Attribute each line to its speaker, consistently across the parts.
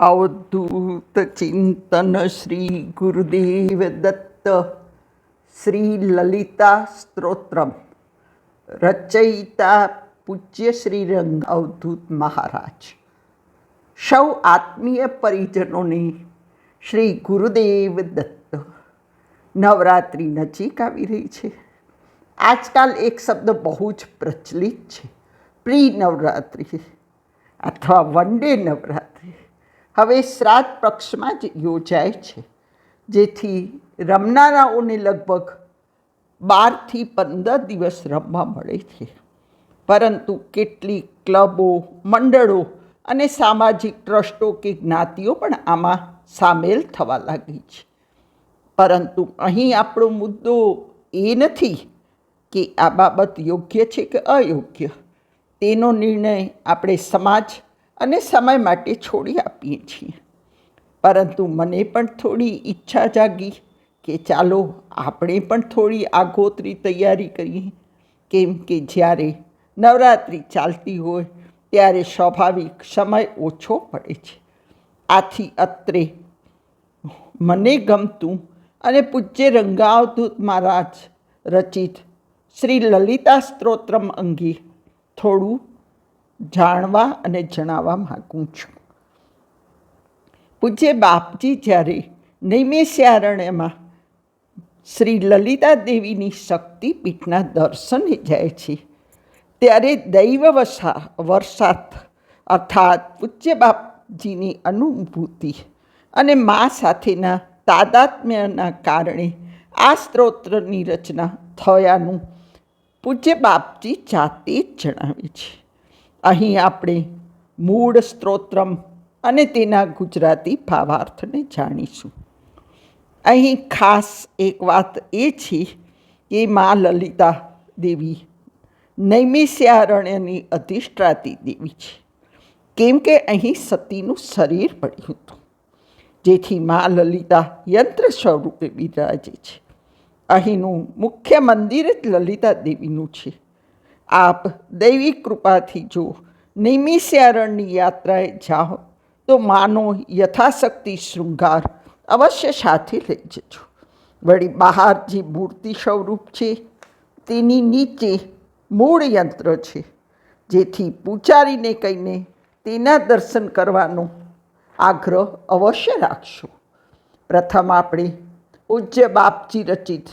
Speaker 1: અવધૂત ચિંતન શ્રી ગુરુદેવ દત્ત શ્રી લલિતા સ્ત્રોત્રમ રચયિતા પૂજ્ય શ્રીરંગ અવધૂત મહારાજ સૌ આત્મીય પરિજનોને શ્રી ગુરુદેવ દત્ત નવરાત્રિ નજીક આવી રહી છે આજકાલ એક શબ્દ બહુ જ પ્રચલિત છે પ્રી નવરાત્રિ અથવા વન ડે નવરાત્રિ હવે શ્રાદ્ધ પક્ષમાં જ યોજાય છે. જેથી રમનારાઓને લગભગ બારથી પંદર દિવસ રમવા મળે છે. પરંતુ કેટલીક ક્લબો, મંડળો અને સામાજિક ટ્રસ્ટો કે જ્ઞાતિઓ પણ આમાં સામેલ થવા લાગી છે. પરંતુ અહીં આપણો મુદ્દો એ નથી કે આ બાબત યોગ્ય છે કે અયોગ્ય. તેનો નિર્ણય આપણે સમાજ અને સમય માટે છોડી આપીએ છીએ. પરંતુ મને પણ થોડી ઈચ્છા જાગી કે ચાલો આપણે પણ થોડી આગોતરી તૈયારી કરીએ. કેમ કે જ્યારે નવરાત્રિ ચાલતી હોય ત્યારે સ્વાભાવિક સમય ઓછો પડે છે. આથી અત્રે મને ગમતું અને પૂજ્ય રંગાવધૂત મહારાજ રચિત શ્રી લલિતા સ્ત્રોત્રમ અંગે થોડું જાણવા અને જણાવવા માગું છું. પૂજ્ય બાપજી જ્યારે નૈમેશ્યારણ્યમાં શ્રી લલિતા દેવીની શક્તિપીઠના દર્શને જાય છે, ત્યારે દૈવ વસા વરસાદ અર્થાત પૂજ્ય બાપજીની અનુભૂતિ અને મા સાથેના તાદાત્મ્યના કારણે આ સ્ત્રોત્રની રચના થયાનું પૂજ્ય બાપજી જાતે જ જણાવે છે. અહીં આપણે મૂળ સ્ત્રોત્રમ અને તેના ગુજરાતી ભાવાર્થને જાણીશું. અહીં ખાસ એક વાત એ છે કે મા લલિતા દેવી નૈમિષ્યારણ્યની અધિષ્ઠાતી દેવી છે. કેમ કે અહીં સતીનું શરીર પડ્યું હતું, જેથી મા લલિતા યંત્ર સ્વરૂપે બિરાજે છે. અહીંનું મુખ્ય મંદિર જ લલિતા દેવીનું છે. આપ દૈવી કૃપાથી જો નિમિષ્યારણની યાત્રાએ જાઓ, તો માનો યથાશક્તિ શૃંગાર અવશ્ય સાથે લઈ જજો. વળી બહાર જે મૂર્તિ સ્વરૂપ છે, તેની નીચે મૂળ યંત્ર છે, જેથી પૂજારીને કહીને તેના દર્શન કરવાનો આગ્રહ અવશ્ય રાખશો. પ્રથમ આપણે પૂજ્ય બાપજી રચિત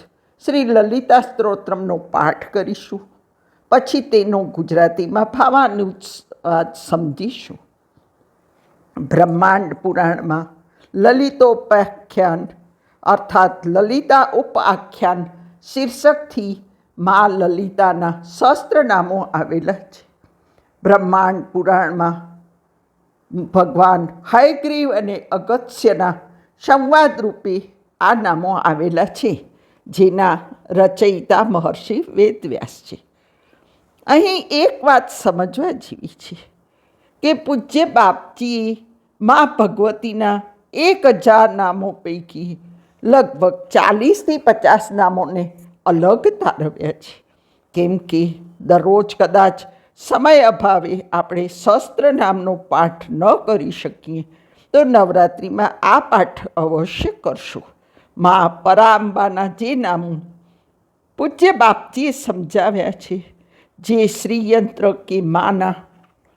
Speaker 1: શ્રી લલિતા સ્ત્રોત્રમનો પાઠ કરીશું. પછી તેનો ગુજરાતીમાં ભાવાનુવાદ સમજીશું. બ્રહ્માંડ પુરાણમાં લલિતોપાખ્યાન, અર્થાત લલિતા ઉપાખ્યાન શીર્ષકથી મા લલિતાના શસ્ત્ર નામો આવેલા છે. બ્રહ્માંડ પુરાણમાં ભગવાન હયગ્રીવ અને અગત્યના સંવાદરૂપે આ નામો આવેલા છે, જેના રચયિતા મહર્ષિ વેદવ્યાસ છે. અહીં એક વાત સમજવા જેવી છે કે પૂજ્ય બાપજીએ મા ભગવતીના એક હજાર નામો પૈકી લગભગ ચાલીસથી પચાસ નામોને અલગ તારવ્યા છે. કેમ કે દરરોજ કદાચ સમય અભાવે આપણે શસ્ત્ર નામનો પાઠ ન કરી શકીએ, તો નવરાત્રિમાં આ પાઠ અવશ્ય કરશું. મા પરાંબાના જે નામો પૂજ્ય બાપજીએ સમજાવ્યા છે જે શ્રીયંત્ર કે માના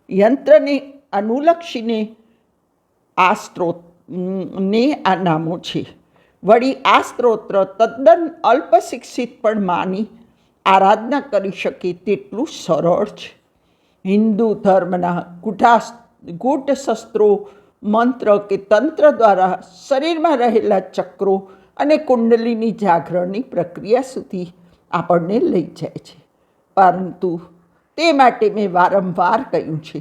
Speaker 1: યંત્રને અનુલક્ષીને આ સ્ત્રોત ને આ નામો છે. વળી આ સ્ત્રોત્ર તદ્દન અલ્પશિક્ષિત પણ માની આરાધના કરી શકે તેટલું સરળ છે. હિન્દુ ધર્મના ગુઢા ગૂઢ શસ્ત્રો મંત્ર કે તંત્ર દ્વારા શરીરમાં રહેલા ચક્રો અને કુંડલીની જાગરણની પ્રક્રિયા સુધી આપણને લઈ જાય છે. પરંતુ તે માટે મેં વારંવાર કહ્યું છે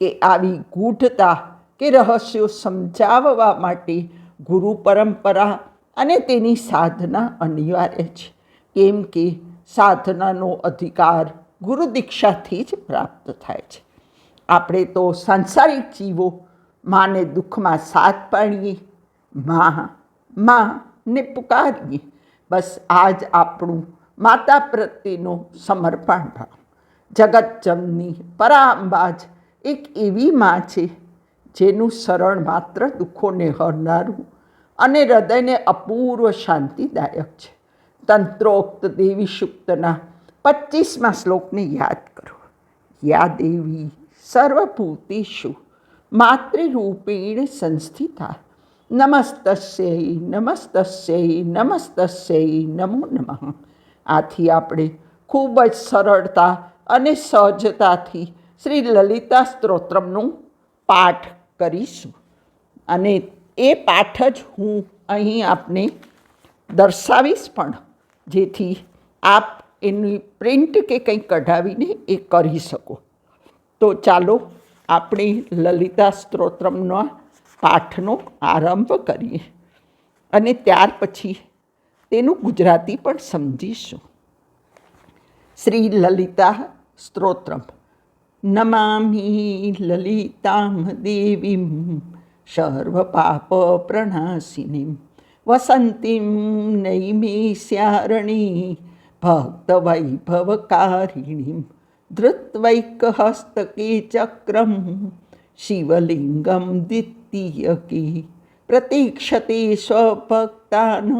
Speaker 1: કે આવી ગૂઢતા કે રહસ્યો સમજાવવા માટે ગુરુ પરંપરા અને તેની સાધના અનિવાર્ય છે. કેમ કે સાધનાનો અધિકાર ગુરુ દીક્ષાથી જ પ્રાપ્ત થાય છે. આપણે તો સાંસારિક જીવો માને દુઃખમાં સાથ પાડીએ, માં માં ને પુકારીએ. બસ આ જ આપણું માતા પ્રત્યેનું સમર્પણ ભાવ. જગતજમની પરાંબાજ એક એવી માં છે, જેનું શરણ માત્ર દુઃખોને હરનારું અને હૃદયને અપૂર્વ શાંતિદાયક છે. તંત્રોક્ત દેવી સુક્તના પચીસમાં શ્લોકને યાદ કરો. યા દેવી સર્વભૂતિષુ માતૃરૂપેણ સંસ્થિતા. નમસ્તસ્યૈ નમસ્તસ્યૈ નમસ્તસ્યૈ, નમો નમઃ. આથી આપણે ખૂબ જ સરળતા અને સહજતાથી શ્રી લલિતા સ્ત્રોત્રમનું પાઠ કરીશું. અને એ પાઠ જ હું અહીં આપને દર્શાવીશ પણ, જેથી આપ એની પ્રિન્ટ કે કંઈ કઢાવીને એ કરી શકો. તો ચાલો આપણે લલિતા સ્ત્રોત્રમના પાઠનો આરંભ કરીએ. અને ત્યાર પછી તેનું ગુજરાતી પણ સમજીશું. શ્રી લલિતા સ્ત્રોત્રમ. નમામી લલિતામ દેવીમ સર્વપાપપ્રણાશિનીમ વસંતીમ નૈમિષ્યારણી ભક્તવૈભવકારિણીમ. ધૃત્વૈકહસ્તકે ચક્રમ શિવલિંગમ દ્વિતીયકી. પ્રતીક્ષતે સ્વભક્તાન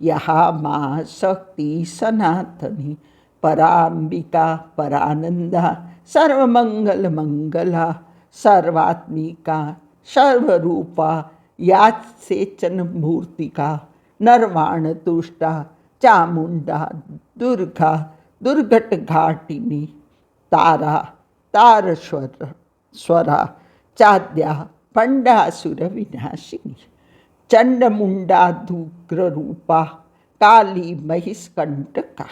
Speaker 1: યહા મા શક્તિ સનાતની પરાંબિકા પરાનંદા સર્વમંગલમંગલા સર્વાત્મિકા સર્વરૂપા યાત્સેચન મૂર્તિકા નર્વાણતુષ્ટા ચામુંડા દુર્ગા દુર્ઘટઘાટિની તારા તારસ્વર સ્વરા ચાદ્યા પંડાસુર ચંડમુંડાધુગ્રરૂપા કાલી મહિષ્કંટકા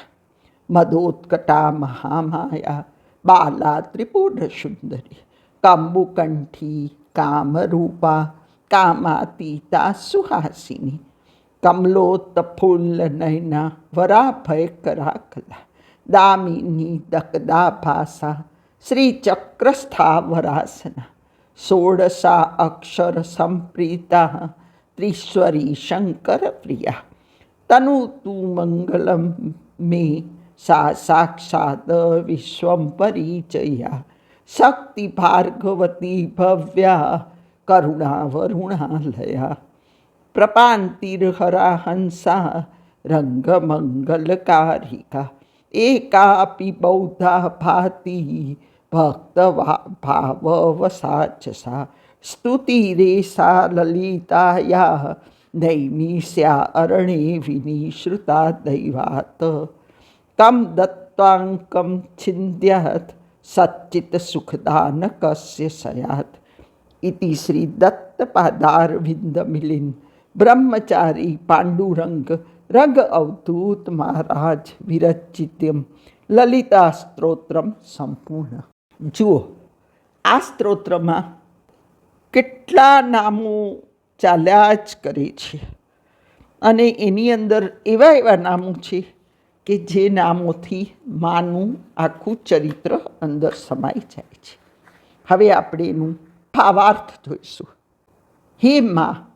Speaker 1: મદોત્કટા મહામાયા બાલા ત્રિપુર સુંદરી કંબુકંઠી કામરૂપા કામાતીતા સુહાસિની કમલોત્ફુલ્લ નયના વરાભય કરાકલા દામિની દકદા ભાષા શ્રીચક્રસ્થાવરાસના ષોડશા અક્ષર સંપ્રીતા ત્રીશ્વરી શંકર પ્રિયા તનુ તું મંગલમ મે સા સાક્ષાત વિશ્વમ પરિચયા શક્તિ ભાર્ગવતી ભવ્યા કરુણા વરુણાલયા પ્રપાંતિર્હરા હંસા રંગમંગલકારિકા એકાપી અરણે વિનિશ્રુતા દૈવાત. કમ દત્વાંકમ છિંદ્યાત સચ્ચિત સુખદાન કસ્ય સયાત. ઇતિ શ્રી દત્તપાદારવિંદ મિલિન બ્રહ્મચારી પાંડુરંગ, રગ અવધૂત મહારાજ વિરચિત્યમ લલિતા સ્ત્રોત્રમ સંપૂર્ણ. જુઓ, આ સ્ત્રોત્રમાં કેટલા નામો ચાલ્યા જ કરે છે. અને એની અંદર એવા એવા નામો છે કે જે નામોથી માનું આખું ચરિત્ર અંદર સમાઈ જાય છે. હવે આપણે એનું ભાવાર્થ જોઈશું. હે માં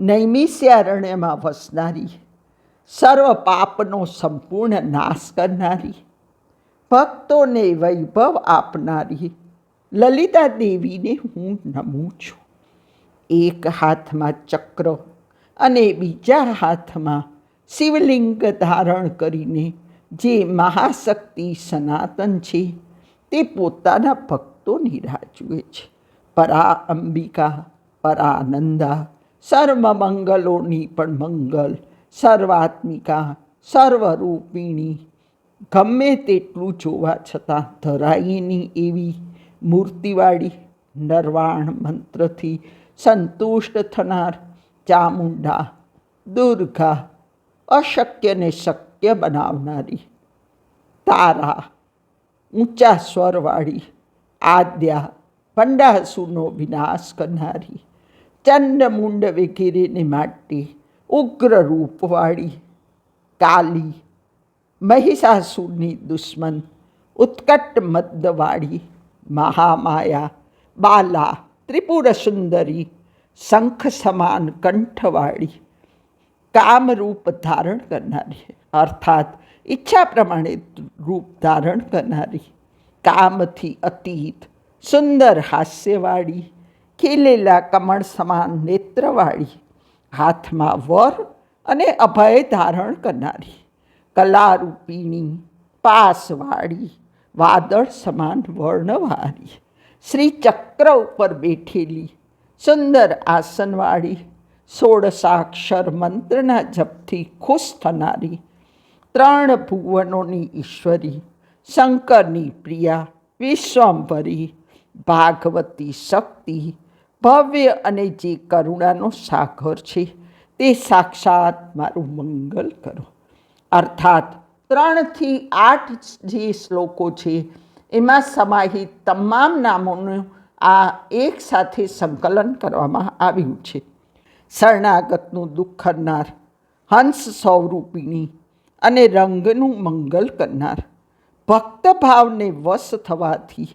Speaker 1: નૈમિષ્યારણ્યમાં વસનારી, સર્વ પાપનો સંપૂર્ણ નાશ કરનારી, ભક્તોને વૈભવ આપનારી લલિતા દેવીને હું નમું છું. એક હાથમાં ચક્ર અને બીજા હાથમાં શિવલિંગ ધારણ કરીને જે મહાશક્તિ સનાતન છે, તે પોતાના ભક્તોની રાહ જુએ છે. પરા અંબિકા પરાનંદા સર્વ મંગલોની પણ મંગલ, સર્વાત્મિકા, સર્વરૂપિણી, ગમે તેટલું જોવા છતાં ધરાઈની એવી મૂર્તિવાળી નરવાણ મંત્રથી સંતુષ્ટ થનાર ચામુંડા, દુર્ગા અશક્યને શક્ય બનાવનારી તારા, ઊંચા સ્વરવાળી આદ્યા, ભંડાસુરનો વિનાશ કરનારી ચંડમુંડ વગેરેને માટે ઉગ્ર રૂપવાળી કાલી, મહિષાસુરની દુશ્મન, ઉત્કટ મદ્દવાળી મહામાયા બાલા ત્રિપુર સુંદરી શંખ સમાન કંઠવાળી કામરૂપ ધારણ કરનારી અર્થાત ઈચ્છા પ્રમાણે રૂપ ધારણ કરનારી કામથી અતીત સુંદર હાસ્યવાળી ખીલેલા કમળ સમાન નેત્રવાળી હાથમાં વર અને અભય ધારણ કરનારી કલારૂપિણી પાસવાળી વાદળ સમાન વર્ણવાળી શ્રી ચક્ર ઉપર બેઠેલી, સુંદર આસનવાળી સોળસાક્ષર મંત્રના જપથી ખુશ થનારી, ત્રણ ભુવનોની ઈશ્વરી, શંકરની પ્રિયા, વિશ્વંભરી, ભાગવતી શક્તિ, ભવ્ય અને જે કરુણાનો સાગર છે તે સાક્ષાત મારું મંગલ કરો. અર્થાત ત્રણથી આઠ જે શ્લોકો છે, એમાં સમાહિત તમામ નામોનું આ એક સાથે સંકલન કરવામાં આવ્યું છે. શરણાગતનું દુઃખ કરનાર, હંસ સ્વરૂપિણી અને રંગનું મંગલ કરનાર, ભક્તભાવને વશ થવાથી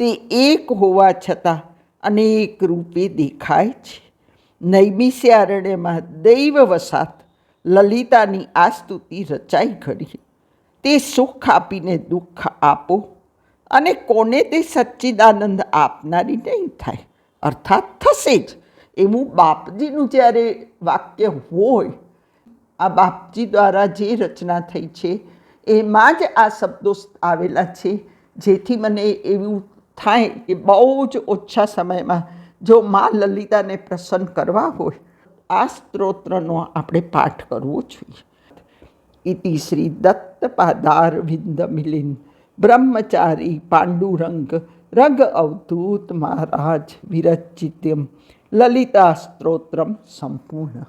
Speaker 1: તે એક હોવા છતાં અનેક રૂપે દેખાય છે. નૈમિષ્યારણ્યમાં દૈવ વસાત લલિતાની આ સ્તુતિ રચાઈ ઘડી. તે સુખ આપીને દુઃખ આપો અને કોને તે સચ્ચિદાનંદ આપનારી નહીં થાય. અર્થાત થશે જ. એવું બાપજીનું જ્યારે વાક્ય હોય, આ બાપજી દ્વારા જે રચના થઈ છે, એમાં જ આ શબ્દો આવેલા છે. જેથી મને એવું થાય કે બહુ જ ઓછા સમયમાં જો મા લલિતાને પ્રસન્ન કરવા હોય, આ સ્ત્રોત્રનો આપણે પાઠ કરવો જોઈએ. ઇતિ શ્રી દત્તપાદાર વિંદ મિલિન બ્રહ્મચારી પાંડુરંગ રંગ અવધૂત મહારાજ વિરચિત્યમ લલિતા સ્ત્રોત્રમ સંપૂર્ણ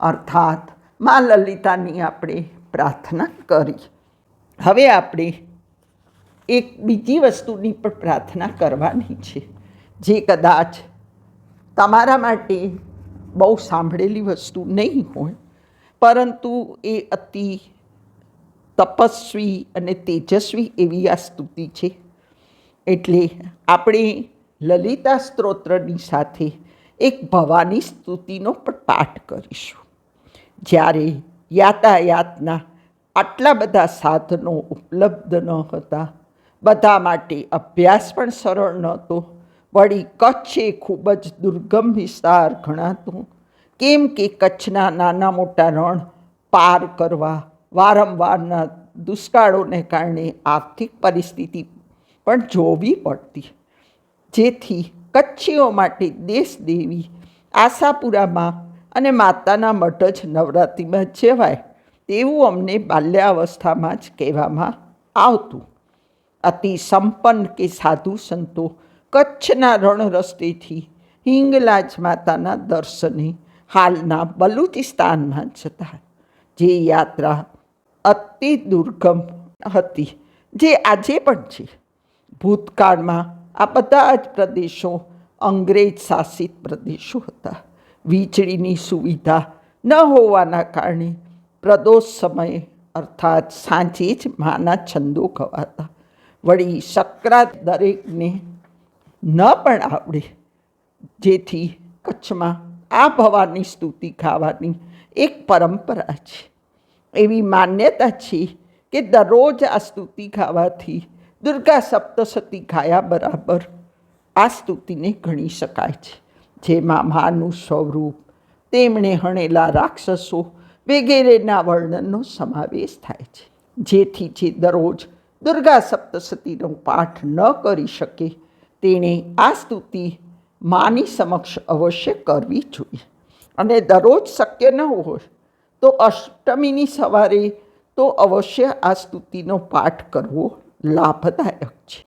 Speaker 1: અર્થાત મા લલિતાની આપણે પ્રાર્થના કરી। હવે આપણે એક બીજી વસ્તુની પણ પ્રાર્થના કરવાની છે, જે કદાચ તમારા માટે બહુ સાંભળેલી વસ્તુ નહીં હોય પરંતુ એ અતિ તપસ્વી અને તેજસ્વી એવી આ સ્તુતિ છે. એટલે આપણે લલિતા સ્ત્રોત્રની સાથે એક ભવાની સ્તુતિનો પણ પાઠ કરીશું. જ્યારે યાતાયાતના આટલા બધા સાધનો ઉપલબ્ધ ન હતા, બધા માટે અભ્યાસ પણ સરળ નહોતો, વળી કચ્છ એ ખૂબ જ દુર્ગમ વિસ્તાર ગણાતું કેમ કે કચ્છના નાના મોટા રણ પાર કરવા વારંવારના દુષ્કાળોને કારણે આર્થિક પરિસ્થિતિ પણ જોવી પડતી. જેથી કચ્છીઓ માટે દેશ દેવી આશાપુરામાં અને માતાના મઠ જ નવરાત્રિમાં જવાય તેવું અમને બાલ્યાવસ્થામાં જ કહેવામાં આવતું. અતિ સંપન્ન કે સાધુ સંતો કચ્છના રણ રસ્તેથી હિંગલાજ માતાના દર્શને હાલના બલુચિસ્તાનમાં જતા જે યાત્રા અતિ દુર્ગમ હતી, જે આજે પણ છે. ભૂતકાળમાં આ બધા જ પ્રદેશો અંગ્રેજ શાસિત પ્રદેશો હતા. વીજળીની સુવિધા ન હોવાના કારણે પ્રદોષ સમયે, અર્થાત સાંજે જ માના છંદો ગવાતા વળી સક્રાત દરેકને ન પણ આવડે, જેથી કચ્છમાં આ ભવાની સ્તુતિ ખાવાની એક પરંપરા છે. એવી માન્યતા છે કે દરરોજ આ સ્તુતિ ખાવાથી દુર્ગા સપ્તસતી ખાયા બરાબર આ સ્તુતિને ગણી શકાય છે. જેમાં માનું સ્વરૂપ, તેમણે હણેલા રાક્ષસો વગેરેના વર્ણનનો સમાવેશ થાય છે. જેથી જે દરરોજ દુર્ગા સપ્તસતીનો પાઠ ન કરી શકે, તેણે આ સ્તુતિ માની સમક્ષ અવશ્ય કરવી જોઈએ. અને દરરોજ શક્ય ન હોય તો અષ્ટમીની સવારે તો અવશ્ય આ સ્તુતિનો પાઠ કરવો લાભદાયક છે.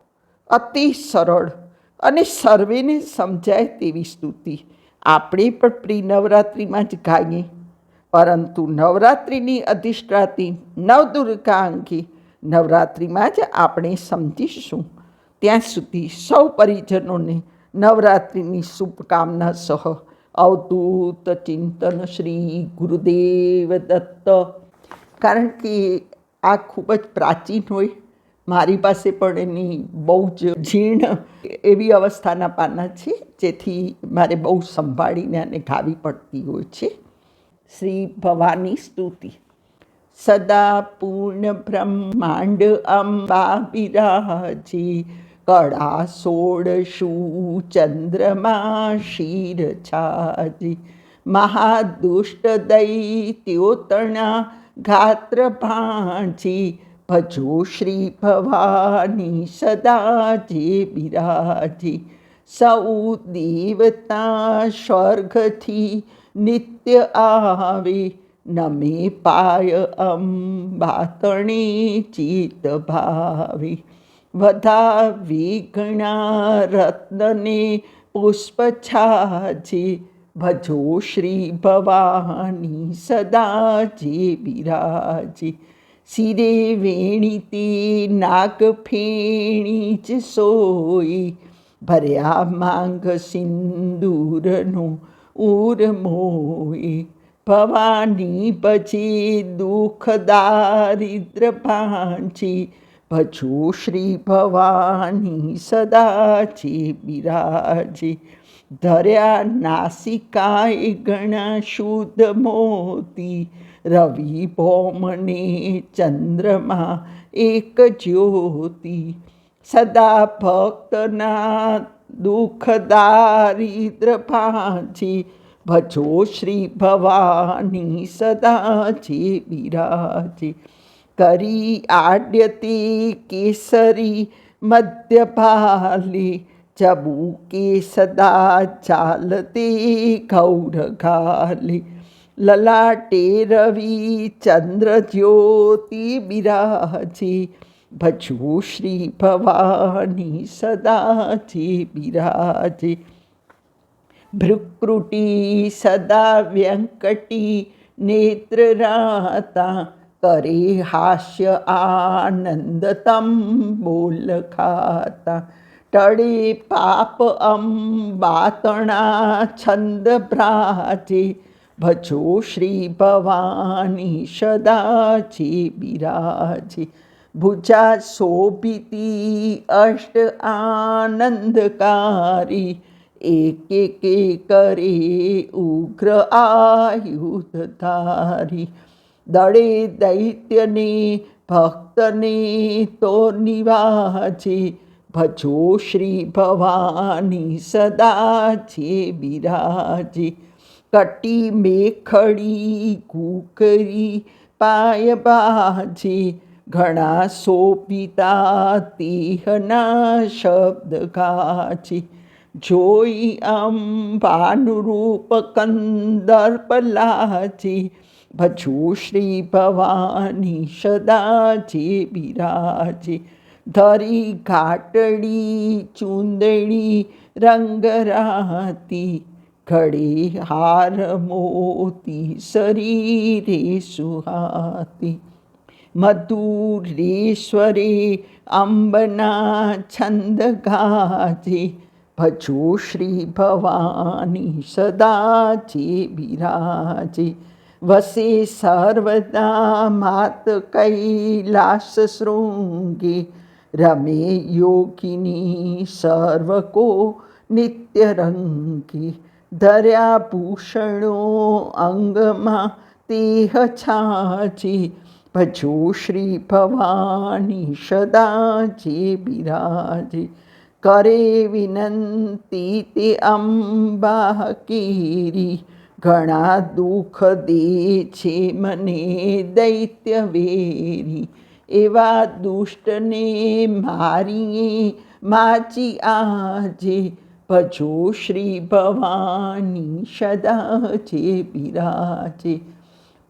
Speaker 1: અતિ સરળ અને સર્વેને સમજાય તેવી સ્તુતિ આપણે પણ પ્રી નવરાત્રિમાં જ ગાઈએ. પરંતુ નવરાત્રિની અધિષ્ઠાતી નવદુર્ગા અંગે નવરાત્રિમાં જ આપણે સમજીશું. ત્યાં સુધી સૌ પરિજનોને નવરાત્રિની શુભકામના સહ અવધૂત ચિંતન શ્રી ગુરુદેવ દત્ત કારણ કે આ ખૂબ જ પ્રાચીન હોય મારી પાસે પણ એની બહુ જ ઝીણ એવી અવસ્થાના પાના છે જેથી મારે બહુ સંભાળીને આને ગાવી પડતી હોય છે શ્રી ભવાની સ્તુતિ સદા પૂર્ણ બ્રહ્માંડ અંબા બિરાજી કળા સોળશું ચંદ્રમા શિર છાજી મહાદુષ્ટ દૈત્યો તણા ગાત્ર ભાંજી ભજો શ્રી ભવાની સદા જે બિરાજી સૌ દેવતા સ્વર્ગથી નિત્ય આવે નમે પાય અંબાતણી ચિત ભાવે વધા વિઘણા રત્નને પુષ્પછાજી ભજો શ્રી ભવાની સદા જે બિરાજી. શિરે વેણીતી નાગ ફેણી જ સોઈ. ભર્યા માંગ સિંદૂરનો ઉર મોઈ. ભવાની પછી દુઃખ દારિદ્ર ભાંચી ભજો શ્રી ભવાની સદા છે બિરાજી ધર્યા નાસિકાય ગણા શુદ્ધ મોતી રવિ ભૌમને ચંદ્રમાં એક જ્યોતિ સદા ભક્તના દુઃખ દારિદ્ર ભાંચી ભજો શ્રી ભવાની સદા છે બિરાજે કરી આડ્યતી કેસરી મધ્યભાલી ચબુકે સદા ચાલતી ગૌર ઘાલી લલાટે રવિ ચંદ્ર જ્યોતિ બિરાજી ભજવું શ્રી ભવાની સદાજી બિરાજે ભ્રુકૃટી સદા વ્યંકટી નેત્રરાતા કરે હાસ્ય આનંદ તમ બોલ ખાતા ટળી પાપ અંબાતણા છંદ ભ્રાજે ભજો શ્રી ભવાની સદા બિરાજી બિરાજે ભુજા શોભિતી અષ્ટ આનંદકારી એક એક કરે ઉગ્ર આયુધધારી દળે દૈત્યને, ભક્તને તો નિવાજી. ભજો શ્રી ભવાની સદા બિરાજે. કટી મેખડી કુકરી પાય બાજે. ઘણા સોપિતા તિહના શબ્દ ગાજી. જોઈ અંબાનુરૂપ કંદર્પ લાચે ભજો શ્રી ભવાની સદાજી બિરાજી ધરી ઘાટડી ચૂંદડી રંગરાતી ઘડી હાર મોતી શરીરે સુહાતી મધુરેશ્વરે અંબના છંદ ગાજે ભજો શ્રી ભવાની સદા જે બિરાજે વસે સર્વદા માત કૈલાસ શૃંગે. રમે યોગિની સર્વકો નિત્ય રંગી. ધર્યા ભૂષણો અંગમાં તેહ છાચી ભજો શ્રી ભવાની સદા જે બિરાજે. કરે વિનંતી તે અંબા કેરી ઘણા દુઃખ દે છે મને દૈત્ય વેરી એવા દુષ્ટને મારીએ, માચી આજે ભજો શ્રી ભવાની સદા છે બિરાજે.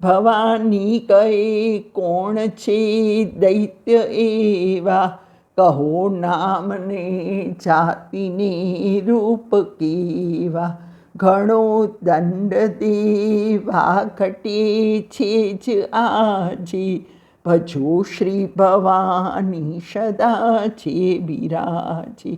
Speaker 1: ભવાની કહે, કોણ છે દૈત્ય એવા? કહો નામને જાતિને રૂપ કેવા? ઘણો દંડ દેવા ઘટે છે જ આજે. ભજો શ્રી ભવાની સદા છે બિરાજી.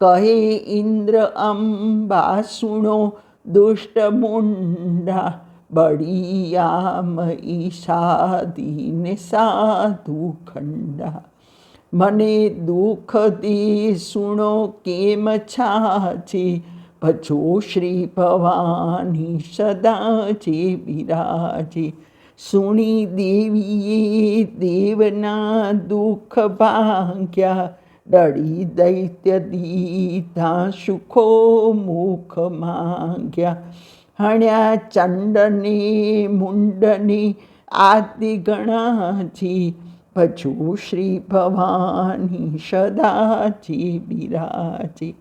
Speaker 1: કહે ઇન્દ્ર અંબા, સુણો દુષ્ટ મુંડા, બળિયામ ઈશાદીને સાધુ ખંડા. મને દુઃખ દે, સુણો કેમ છાચે ભજો શ્રી ભવાની સદા બિરાજી સુણી દેવીએ દેવના દુઃખ ભાંગ્યા ડળી દૈત્ય દીધા સુખો મુખ માંગ્યા હણ્યા ચંડને મુંડને આદિ ગણાજી ભજુ શ્રી ભવાની સદાજી બિરાજી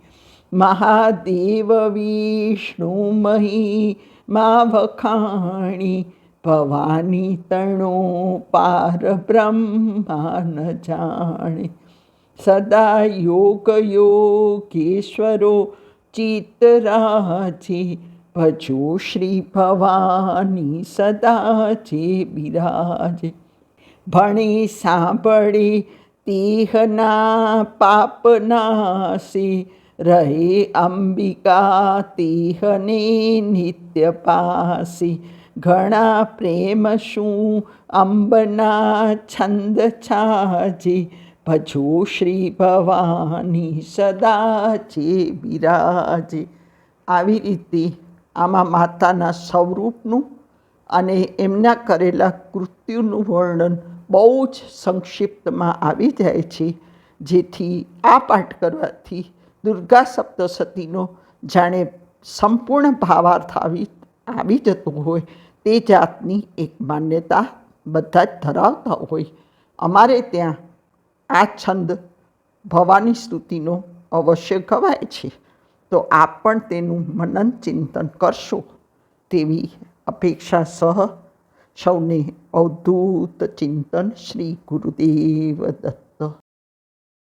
Speaker 1: મહાદેવ વિષ્ણુ મહી મા વખાણી ભવાની તણો પાર બ્રહ્માન જાણે. સદા યોગ યોગેશ્વરો ચિતરાજે ભજો શ્રી ભવાની સદા જે બિરાજે. ભણે સાંભળે, તેહના પાપનાસી રહે અંબિકા તીહને નિત્ય પાસી ઘણા પ્રેમ શું અંબના છંદ છાજી ભજો શ્રી ભવાની સદા જે બિરાજે આવી રીતે આમાં માતાના સ્વરૂપનું અને એમના કરેલા કૃત્યુનું વર્ણન બહુ જ સંક્ષિપ્તમાં આવી જાય છે, જેથી આ પાઠ કરવાથી દુર્ગા સપ્તસતીનો જાણે સંપૂર્ણ ભાવાર્થ આવી આવી જતો હોય, તે જાતની એક માન્યતા બધા જ ધરાવતા હોય. અમારે ત્યાં આ છંદ ભવાની સ્તુતિનો અવશ્ય ગવાય છે. તો આપ પણ તેનું મનન ચિંતન કરશો તેવી અપેક્ષા સહ સૌને અવધૂત ચિંતન શ્રી ગુરુદેવ દત્ત.